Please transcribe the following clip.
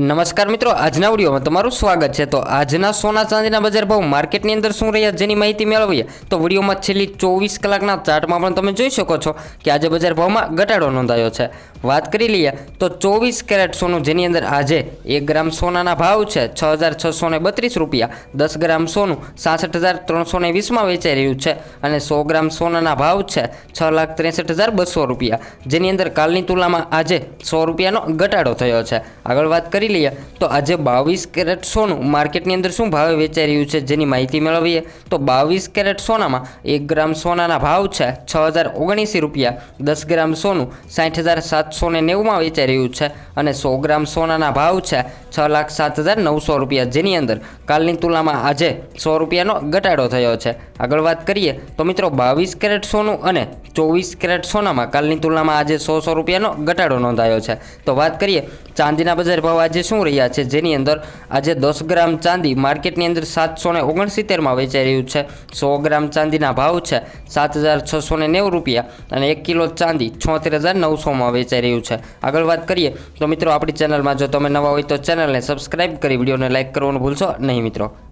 નમસ્કાર મિત્રો, આજના વિડીયોમાં તમારું સ્વાગત છે. તો આજના સોના ચાંદીના બજાર ભાવ માર્કેટની અંદર શું રહ્યા જેની માહિતી મેળવીએ? તો વિડીયોમાં છેલ્લી ચોવીસ કલાકના ચાર્ટમાં પણ તમે જોઈ શકો છો કે આજે બજાર ભાવમાં ઘટાડો નોંધાયો છે. વાત કરી લઈએ તો ચોવીસ કેરેટ સોનું, જેની અંદર આજે એક ગ્રામ સોનાના ભાવ છે છ હજાર છસો ને બત્રીસ રૂપિયા. દસ ગ્રામ સોનું સાસઠ હજાર ત્રણસો ને વીસમાં વેચાઈ રહ્યું છે અને સો ગ્રામ સોનાના ભાવ છે છ લાખ ત્રેસઠ હજાર બસો રૂપિયા. જેની અંદર કાલની તુલનામાં આજે સો રૂપિયાનો ઘટાડો થયો છે. આગળ વાત કરી લઈએ. તો આજે બાવીસ કેરેટ સોનું માર્કેટની અંદર શું ભાવે વેચાઈ રહ્યું છે જેની માહિતી મેળવીએ? તો બાવીસ કેરેટ સોનામાં એક ગ્રામ સોનાના ભાવ છે છ હજાર ઓગણીસી રૂપિયા. દસ ગ્રામ સોનું સાઠ હજાર સાતસો ને નેવુંમાં વેચાઈ રહ્યું છે અને સો ગ્રામ સોનાના ભાવ છે છ લાખ સાત હજાર નવસો રૂપિયા જેની અંદર કાલની તુલનામાં આજે સો રૂપિયાનો ઘટાડો થયો છે. આગળ વાત કરીએ તો મિત્રો બાવીસ કેરેટ સોનું અને ચોવીસ કેરેટ સોનામાં કાલની તુલનામાં આજે સો સો રૂપિયાનો ઘટાડો નોંધાયો છે. તો વાત કરીએ ચાંદીના બજાર ભાવ શું રહ્યા છે? જેની અંદર આજે દસ ગ્રામ ચાંદી માર્કેટની અંદર સાતસો ને ઓગણસિત્તેરમાં વેચાઈ રહ્યું છે. સો ગ્રામ ચાંદીના ભાવ છે સાત હજાર છસો ને નેવું રૂપિયા અને એક કિલો ચાંદી છોતેર હજાર નવસોમાં વેચાઈ રહ્યું છે. આગળ વાત કરીએ તો મિત્રો આપણી ચેનલમાં જો તમે નવા હોય તો ચેનલને સબસ્ક્રાઈબ કરી વિડીયોને લાઇક કરવાનું ભૂલશો નહીં મિત્રો.